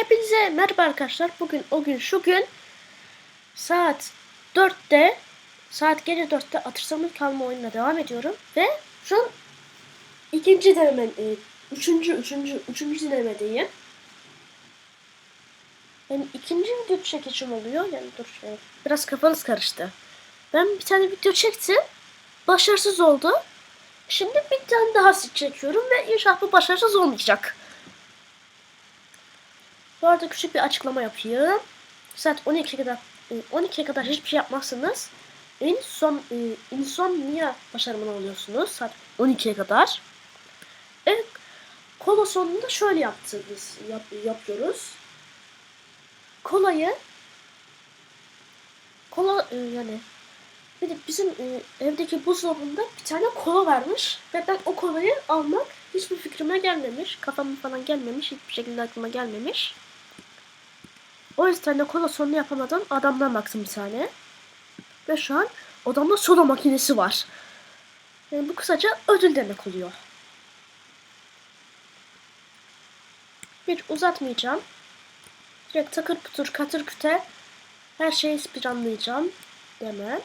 Hepinize merhaba arkadaşlar. Bugün o gün şu gün saat 4'te saat gece 4'te atıştırmalık kalma oyununa devam ediyorum ve şu an ikinci deneme e, üçüncü üçüncü üçüncü denemedeyim. Yani ikinci video çekişim oluyor. Yani dur şey, biraz kafanız karıştı. Ben bir tane video çektim. Başarısız oldu. Şimdi bir tane daha çekiyorum ve inşallah bu başarısız olmayacak. Bu arada küçük bir açıklama yapayım. Saat 12'ye kadar 12'ye kadar hiçbir şey yapmazsanız en son e, insomnia başarımını alıyorsunuz saat 12'ye kadar. E, kola sonunda şöyle yaptığımız yap, yapıyoruz. Kolayı kola e, yani bizim e, evdeki buzdolabında bir tane kola varmış ve ben o kolayı almak hiçbir fikrime gelmemiş. Kafama falan gelmemiş. Hiçbir şekilde aklıma gelmemiş. O yüzden de kola sonunu yapamadan adamdan baktım bir tane. Ve şu an odamda soda makinesi var. Yani bu kısaca ödül demek oluyor. Hiç uzatmayacağım. Direkt takır putur katır küte her şeyi planlayacağım. Deme.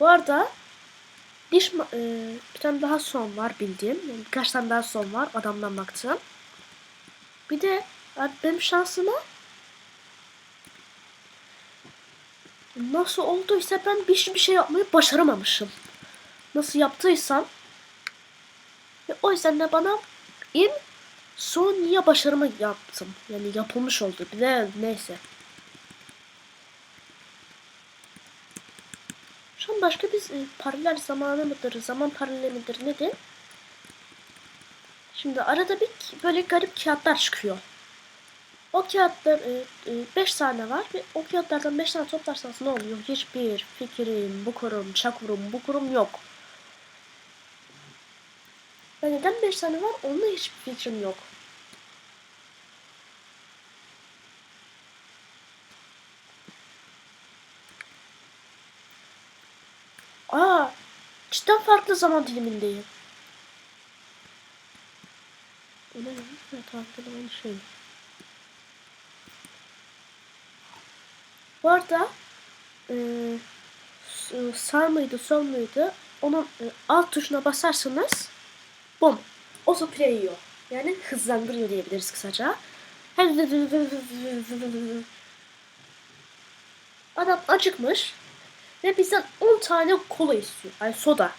Bu arada diş e, bir tane daha son var bildiğim. Yani birkaç tane daha son var adamdan baktım. Bir de benim şansıma nasıl olduysa ben bir, şey yapmayı başaramamışım. Nasıl yaptıysam ve o yüzden de bana in son niye başarımı yaptım. Yani yapılmış oldu. Bir neyse. Şu an başka bir e, paralel zamanı mıdır? Zaman paraleli midir? Nedir? Şimdi arada bir böyle garip kağıtlar çıkıyor. O kağıtlar 5 e, tane var ve o kağıtlardan 5 tane toplarsanız ne oluyor? Hiçbir fikrim, bu kurum, çakurum, bu kurum yok. Ve neden 5 tane var? Onda hiçbir fikrim yok. Aa, cidden farklı zaman dilimindeyim. Ne? Evet, farklı aynı şey. Bu arada e, sağ mıydı sol muydu onun e, alt tuşuna basarsanız bom otoplay yiyor. Yani hızlandırıyor diyebiliriz kısaca. Adam acıkmış ve bizden 10 tane kola istiyor. Yani soda.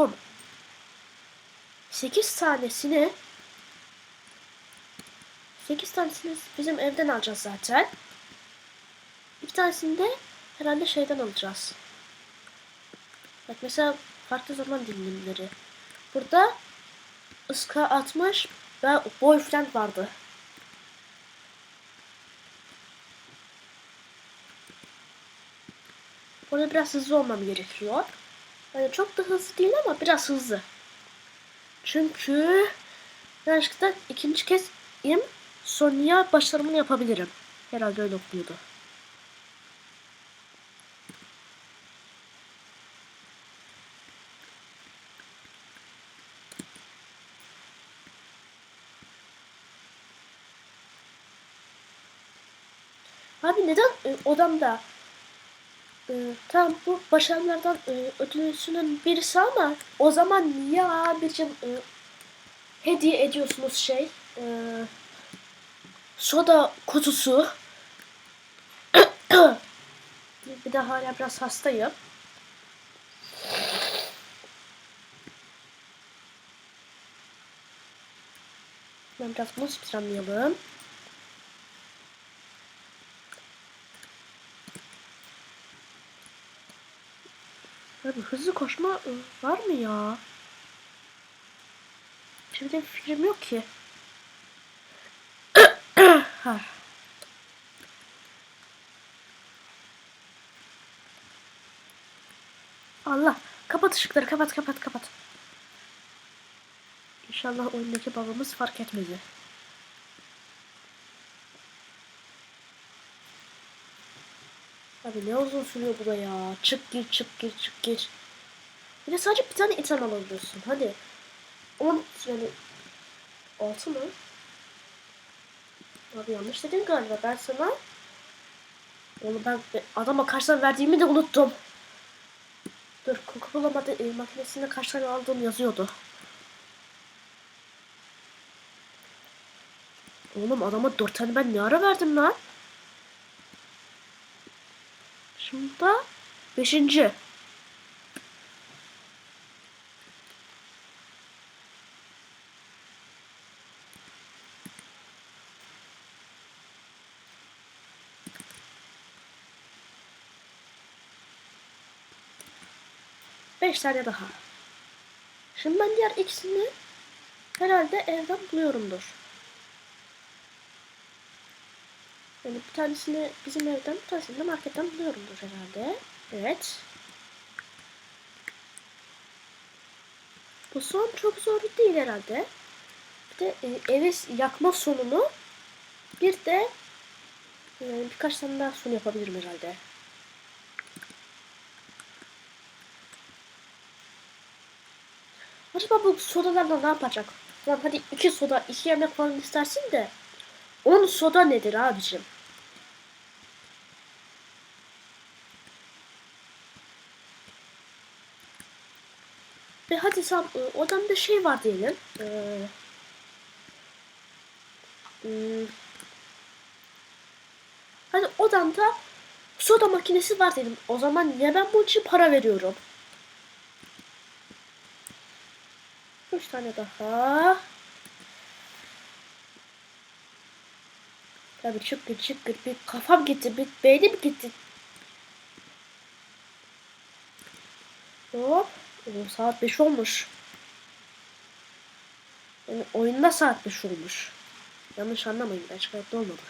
Bum. 8 tanesini 8 tanesini bizim evden alacağız zaten. Bir tanesini de herhalde şeyden alacağız. Bak mesela farklı zaman dilimleri. Burada ıska atmış ve boyfriend vardı. Burada biraz hızlı olmam gerekiyor. Yani çok da hızlı değil ama biraz hızlı. Çünkü yanlışlıkla ikinci kez im Sonya başarımını yapabilirim. Herhalde öyle okuyordu. Abi neden e, odamda e, tam bu başarılardan e, ödülsünün birisi ama o zaman niye abicim e, hediye ediyorsunuz şey e, soda kutusu bir de hala biraz hastayım. Ben biraz muz planlayalım. Abi hızlı koşma var mı ya? Şimdi bir fikrim yok ki. ha. Allah. Kapat ışıkları kapat kapat kapat. İnşallah oyundaki babamız fark etmedi. Abi ne uzun sürüyor bu da ya. Çık gir çık gir çık gir. Bir de sadece bir tane item alabiliyorsun. Hadi. 10 yani 6 mı? Abi yanlış dedin galiba. Ben sana onu ben adama kaç tane verdiğimi de unuttum. Dur Coca-Cola e, makinesinde kaç tane aldığım yazıyordu. Oğlum adama 4 tane ben ne ara verdim lan? Şimdi da 5. Beş tane daha. Şimdi ben diğer ikisini herhalde evden buluyorumdur. Yani bir tanesini bizim evden, bir tanesini de marketten buluyorumdur herhalde. Evet. Bu son çok zor değil herhalde. Bir de e, evi yakma sonunu bir de e, birkaç tane daha son yapabilirim herhalde. Acaba bu sodalarla ne yapacak? Lan hadi iki soda, iki yemek falan istersin de. On soda nedir abicim? Ve hadi sen e, odamda şey var diyelim. Ee, hmm, hadi odamda soda makinesi var dedim. O zaman niye ben bunun için para veriyorum? Üç tane daha. Tabii çıkır çıkır bir kafam gitti, bir beynim gitti. Hop. O, saat 5 olmuş. Yani oyunda saat 5 olmuş. Yanlış anlamayın ben çıkarttı olmadı.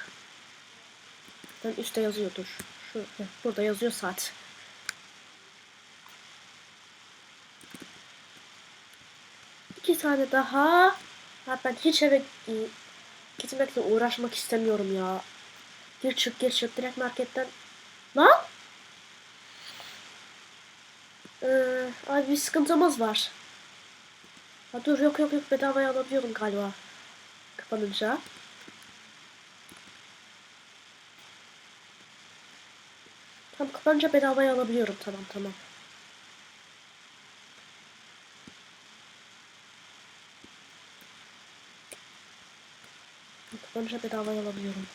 Ben üstte yazıyordur. Şu, burada yazıyor saat. İki tane daha. Ya ben hiç eve gitmekle uğraşmak istemiyorum ya. Gir çık gir çık direkt marketten. Lan? Ee, abi bir sıkıntımız var. Ha, dur yok yok yok bedavaya alabiliyorum galiba. Kapanınca. Tam kapanınca bedavaya alabiliyorum tamam tamam. Kapanınca bedavaya alabiliyorum.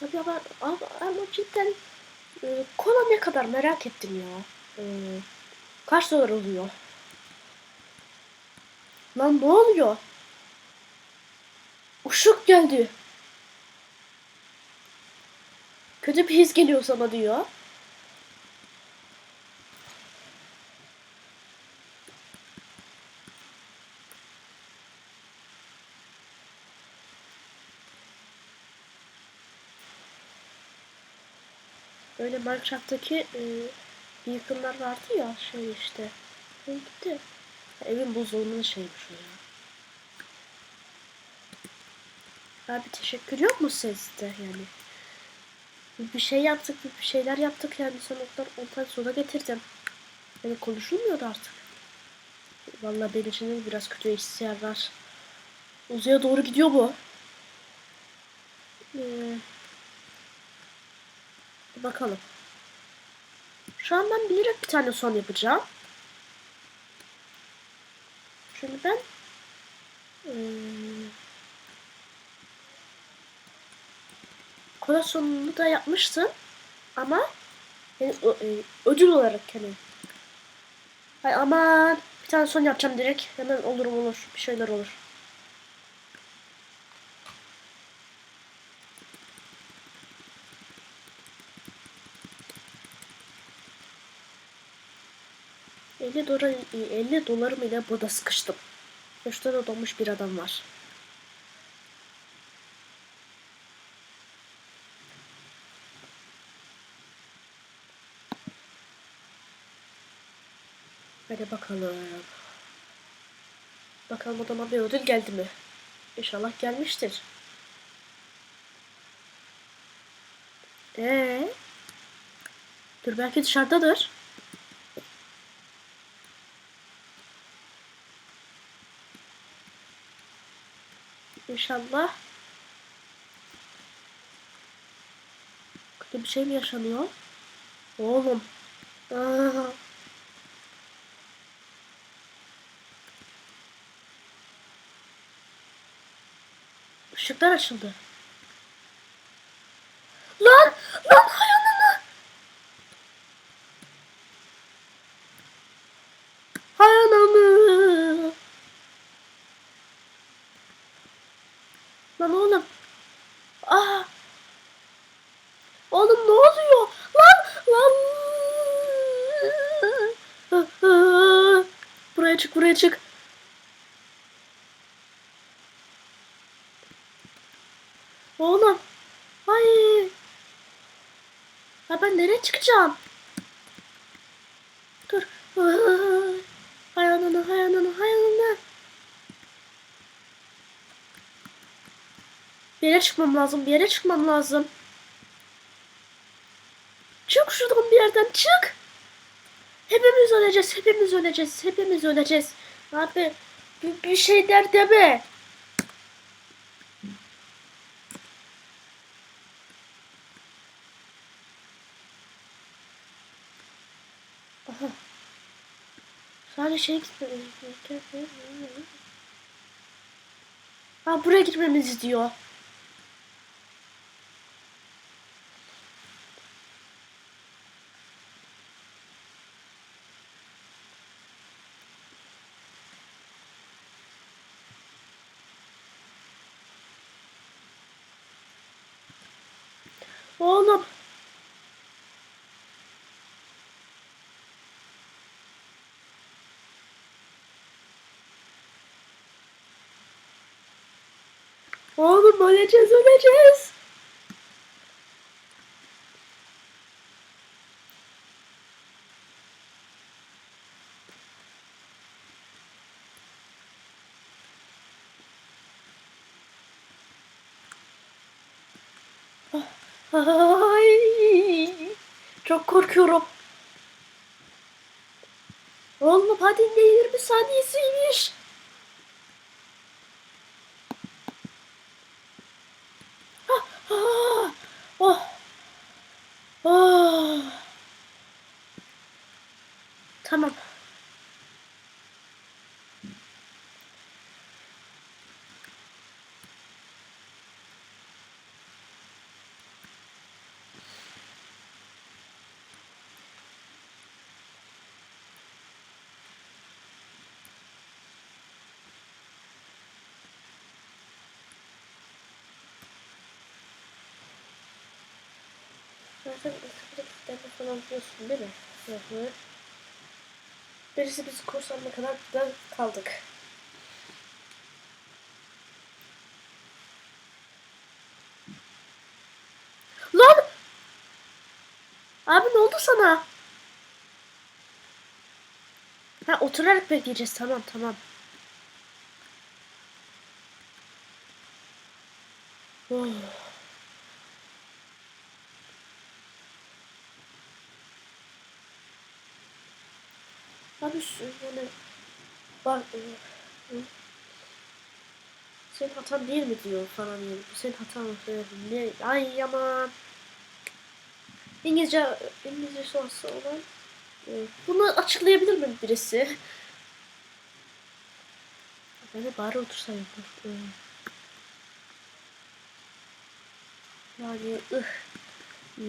Tabii ama, ama, ama cidden e, kola ne kadar merak ettim ya. E, kaç dolar oluyor? Lan ne oluyor? Işık geldi. Kötü bir his geliyor sana diyor. Böyle Minecraft'taki e, beaconlar vardı ya şey işte. Ne gitti? Evin buzdolabının şeymiş o ya. Abi teşekkür yok mu sizde yani? Bir şey yaptık, bir şeyler yaptık yani sonunda 10 tane getirdim. Yani konuşulmuyordu artık. Vallahi benim için biraz kötü hissiyar. Uzaya doğru gidiyor bu. Ee, bakalım. Şu an ben bilerek bir tane son yapacağım. Çünkü ben ee, kola sonunu da yapmıştım. Ama yani, e, ödül olarak hani. Ay aman bir tane son yapacağım direkt. Hemen olur olur. Bir şeyler olur. 50 dolar 50 dolarım ile burada sıkıştım. Şurada da donmuş bir adam var. Hadi bakalım. Bakalım odama bir ödül geldi mi? İnşallah gelmiştir. Ee? Dur belki dışarıdadır. İnşallah. Kötü bir şey mi yaşanıyor? Oğlum. Aa. Işıklar açıldı. Lan! Lan hay ananı! Hay ananı! Lan oğlum. Aa! Oğlum ne oluyor? Lan! Lan! Buraya çık, buraya çık. Oğlum. Ay. Ya ben nereye çıkacağım? Dur. Ay. Hay ananı, hay ananı, hay ananı. Bir yere çıkmam lazım, bir yere çıkmam lazım. Çık şuradan bir yerden, çık. Hepimiz öleceğiz, hepimiz öleceğiz, hepimiz öleceğiz. Abi bir, bir şey der deme. Aha. Sadece şey Ha buraya gitmemizi diyor. Oğlum. Oğlum öleceğiz öleceğiz. Ay, çok korkuyorum. Oğlum hadi ne 20 saniyesiymiş. Ah, oh. Oh. Tamam. Zaten eskiden falan biliyorsun değil mi? Hı. Birisi bizi kursanına kadar da kaldık. Lan! Abi ne oldu sana? Ha oturarak bekleyeceğiz. Tamam tamam. Oh. Abi şu böyle bak e, senin hatan değil mi diyor falan diyor. Senin hatan? Ne? Ay aman. İngilizce İngilizce sorusu olan e, bunu açıklayabilir mi birisi? Ben de bari otursaydım. Yani ıh. E,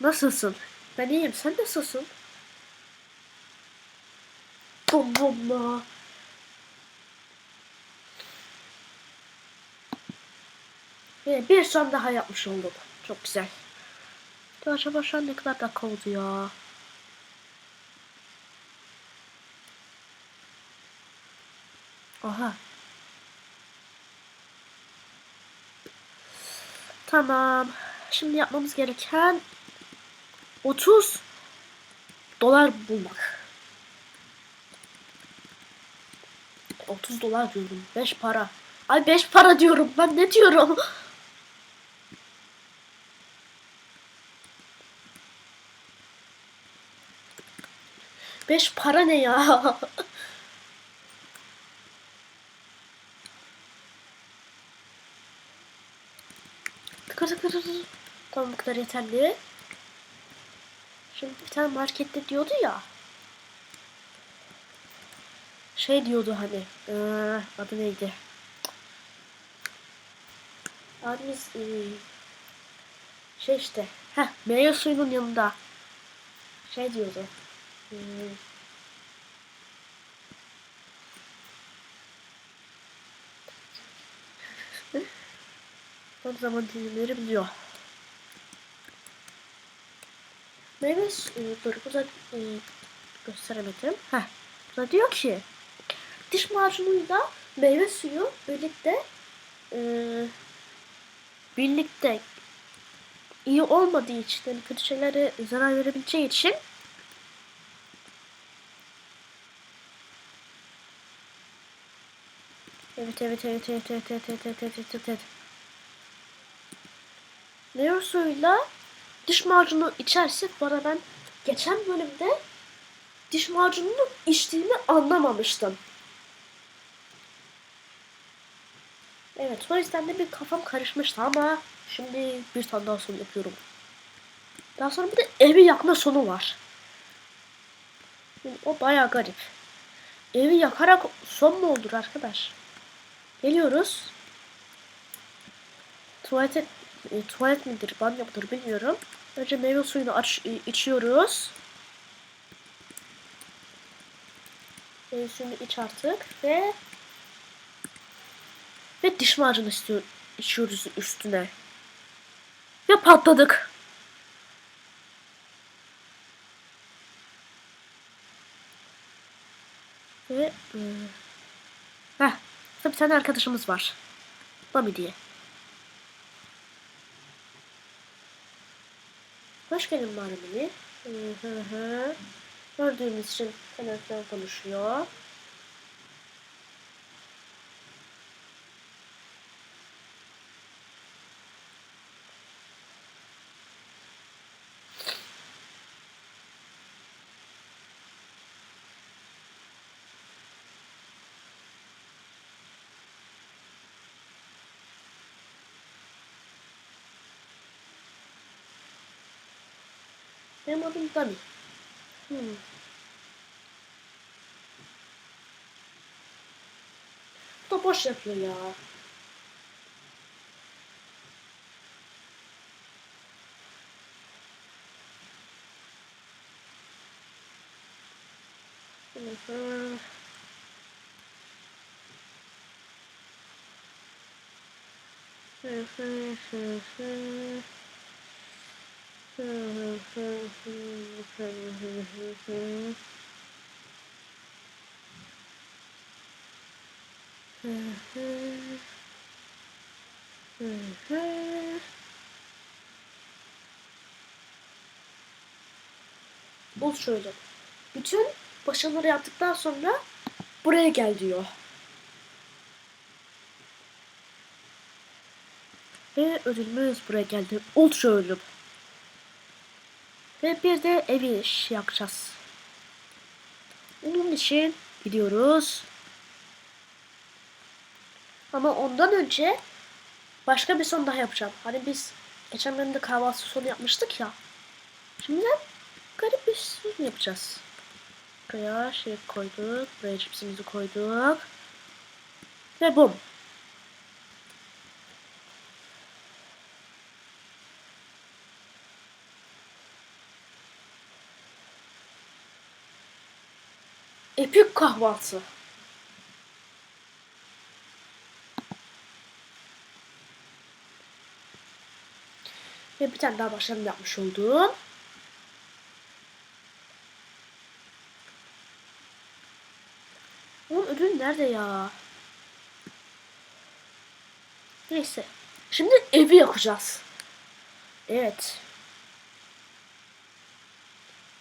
nasılsın? Ben iyiyim. Sen nasılsın? Bum bum bum. Bir son daha yapmış olduk. Çok güzel. Acaba şu an ne kadar dakika oldu ya? Aha. Tamam. Şimdi yapmamız gereken 30 dolar bulmak. 30 dolar diyorum. 5 para. Ay 5 para diyorum. Ben ne diyorum? Beş para ne ya? Tıkır tıkır tıkır. Tamam bu kadar yeterli. Şimdi bir tane markette diyordu ya. Şey diyordu hani. Ee, adı neydi? Ee, şey işte. Heh, meyve suyunun yanında. Şey diyordu. Hmm. Tam zaman dilimleri biliyor. Meyve suyu, dur burada e, gösteremedim. Heh, burada diyor ki diş macunuyla meyve suyu birlikte e, birlikte iyi olmadığı için yani kötü şeylere zarar verebileceği için Evet evet evet evet evet evet evet evet evet evet evet. Meyve suyuyla diş macunu içersek arada ben geçen bölümde diş macununu içtiğimi anlamamıştım. Evet o yüzden de bir kafam karışmıştı ama şimdi bir tane daha son yapıyorum. Daha sonra bir de evi yakma sonu var. O baya garip. Evi yakarak son mu olur arkadaş? Geliyoruz. Tuvalete, e, tuvalet midir, banyo mudur bilmiyorum. Önce meyve suyunu aç, e, içiyoruz. Meyve suyunu iç artık ve ve diş macunu içiyoruz üstüne. Ve patladık. Ve e, heh, bir tane arkadaşımız var. Mami diye. Hoş geldin hı. Gördüğünüz için telefonla konuşuyor. Benim adım Dani. Hmm. Bu da boş yapıyor ya. Hı hı. Hı hı hı Bul şöyle. Bütün başarıları yaptıktan sonra buraya gel diyor. Ve ödülümüz buraya geldi. Ultra ölüm. Ve bir de evi iş yakacağız. Onun için gidiyoruz. Ama ondan önce başka bir son daha yapacağım. Hani biz geçen bölümde kahvaltı sonu yapmıştık ya. Şimdi garip bir son yapacağız. Buraya şey koyduk. Buraya cipsimizi koyduk. Ve bum. Köpük kahvaltı. Ve bir tane daha başlarım yapmış oldum. Oğlum ödül nerede ya? Neyse. Şimdi evi yakacağız. Evet.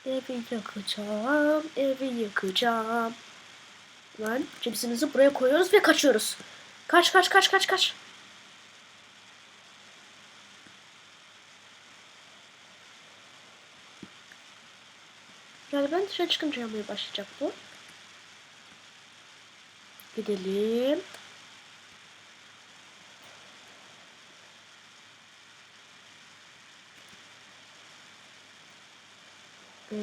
Evi yakacağım. Evi yakacağım. Lan cipsimizi buraya koyuyoruz ve kaçıyoruz. Kaç kaç kaç kaç kaç. Yani ben dışarı çıkınca yanmaya başlayacak bu. Gidelim. Ee,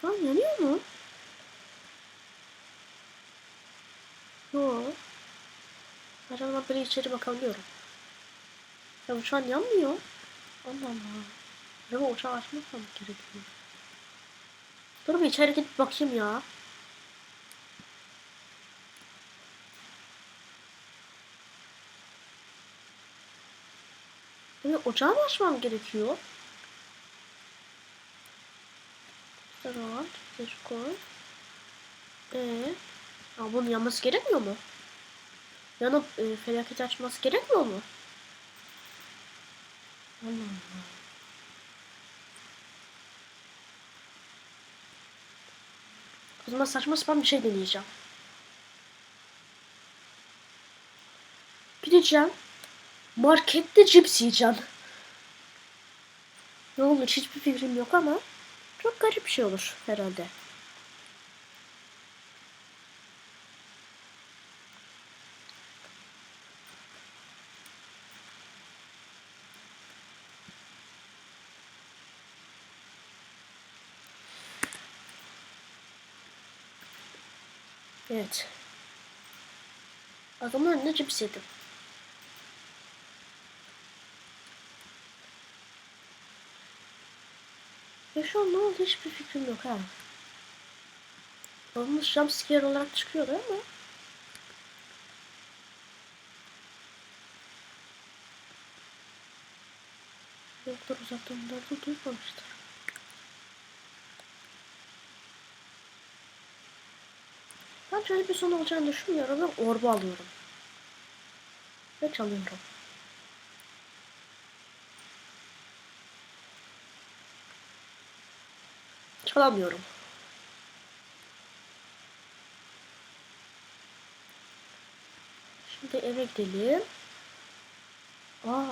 şu an yanıyor mu? Yok. Acaba böyle içeri bakabiliyorum. Ya şu an yanmıyor. Allah Allah. Acaba uçağı açmasam gerekiyor. Dur bir içeri gidip bakayım ya. Böyle ocağı mı açmam gerekiyor? Rahat, bir koy. Ee, ya bunun yanması gerekmiyor mu? Yanıp e, felaket açması gerekmiyor mu? Allah Allah. O zaman saçma sapan bir şey deneyeceğim. Gideceğim. Markette cips yiyeceğim. Ne olur hiçbir fikrim yok ama çok garip bir şey olur herhalde. Evet. Adamın önünde cips yedim. Ve şu an ne oldu hiçbir fikrim yok ha. Babamız jumpscare olarak çıkıyordu ama. Yoklar uzaktan bunları duymamıştır. Ben şöyle bir son olacağını düşünmüyorum ve orba alıyorum. Ve çalıyorum. Çalamıyorum. Şimdi eve gidelim. Aa.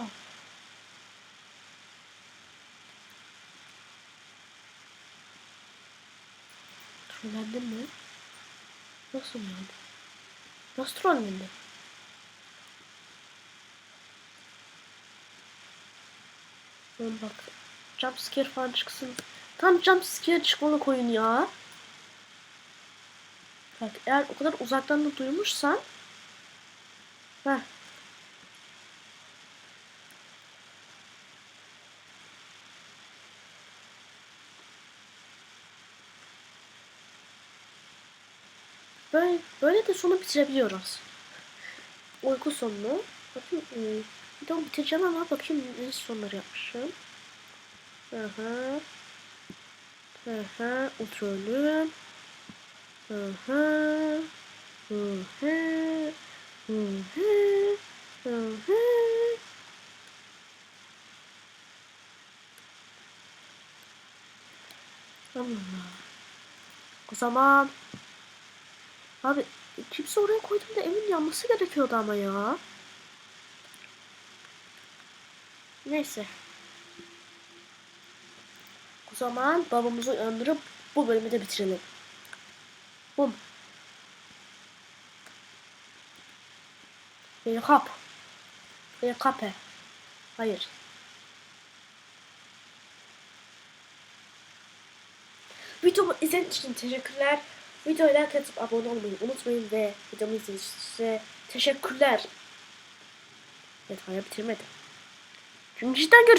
Trollendim mi? Nasıl yani? Nasıl trollendim? Ben bak. Jumpscare falan çıksın. Tam jumpscare çıkmalı koyun ya. Bak eğer o kadar uzaktan da duymuşsan. Heh. Böyle, böyle de sonu bitirebiliyoruz. Uyku sonunu. Bakın e, bir de bitireceğim ama bakayım ne sonları yapmışım. Aha. Aha. Ultralüm. Aha. Aha. Aha. Aha. Allah. O zaman Abi kimse oraya koyduğumda evin yanması gerekiyordu ama ya. Neyse. Zaman babamızı uyandırıp bu bölümü de bitirelim. Bum. Wake up. Wake up. Hayır. Videomu izlediğiniz için teşekkürler. Videoya like atıp abone olmayı unutmayın ve videomu izlediğiniz için size teşekkürler. Evet hala bitirmedim. Çünkü cidden görüşürüz.